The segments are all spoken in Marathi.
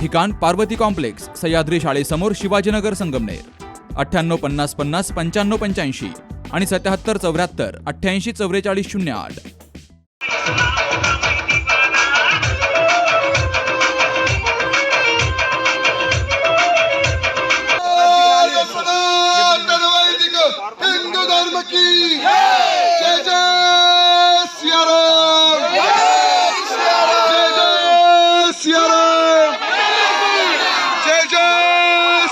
ठिकाण पार्वती कॉम्प्लेक्स सह्याद्री शाळेसमोर शिवाजीनगर संगमनेर. अठ्ठ्याण्णव पन्नास पन्नास पंच्याण्णव पंच्याऐंशी आणि सत्याहत्तर चौऱ्याहत्तर अठ्ठ्याऐंशी चौवेचाळीस शून्य आठ. हिंदू धर्म की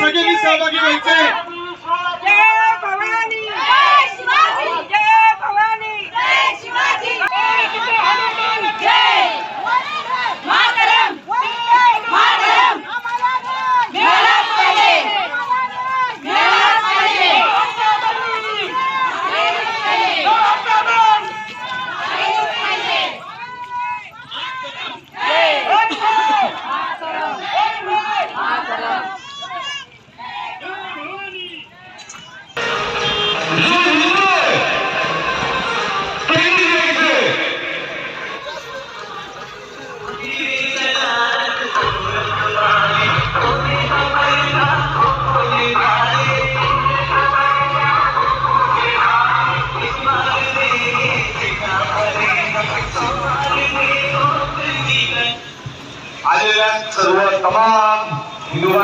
सगळ्यांनी सहभागी व्हायचे आलेल्या सर्व तमाम हिंदू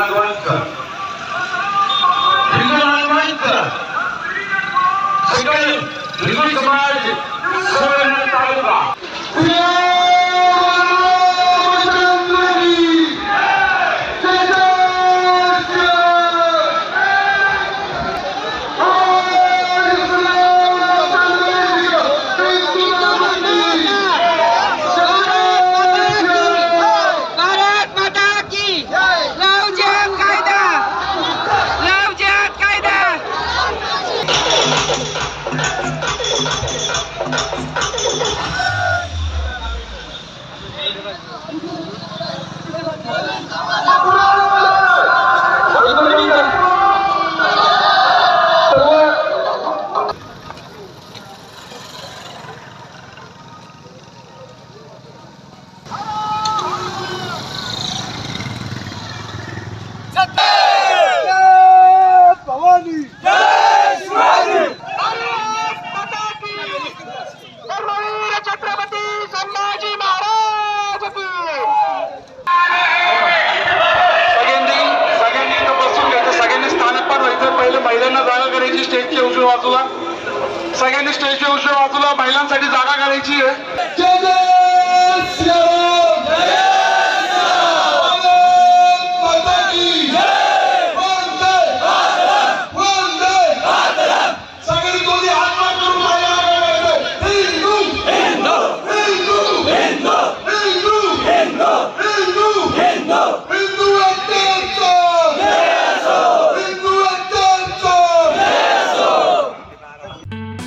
महिलांना जागा करायची स्टेजच्या उजव्या बाजूला. सगळ्यांनी स्टेजच्या उजव्या बाजूला महिलांसाठी जागा करायची आहे जय जय सियाराम भारत माता की वंदे वंदे सगळ्यांनी दोन्ही हात वर करून महिलांना बोलायचं. हिंदू हिंदू हिंदू हिंदू हिंदू हिंदू अत्याचार हिंदू अत्याचार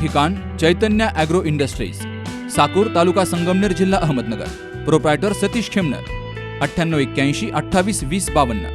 ठिकाण चैतन्य ॲग्रो इंडस्ट्रीज साकूर तालुका संगमनेर जिल्हा अहमदनगर. प्रोप्रायटर सतीश खेमनर. अठ्ठ्याण्णव एक्क्याऐंशी अठ्ठावीस वीस बावन्न.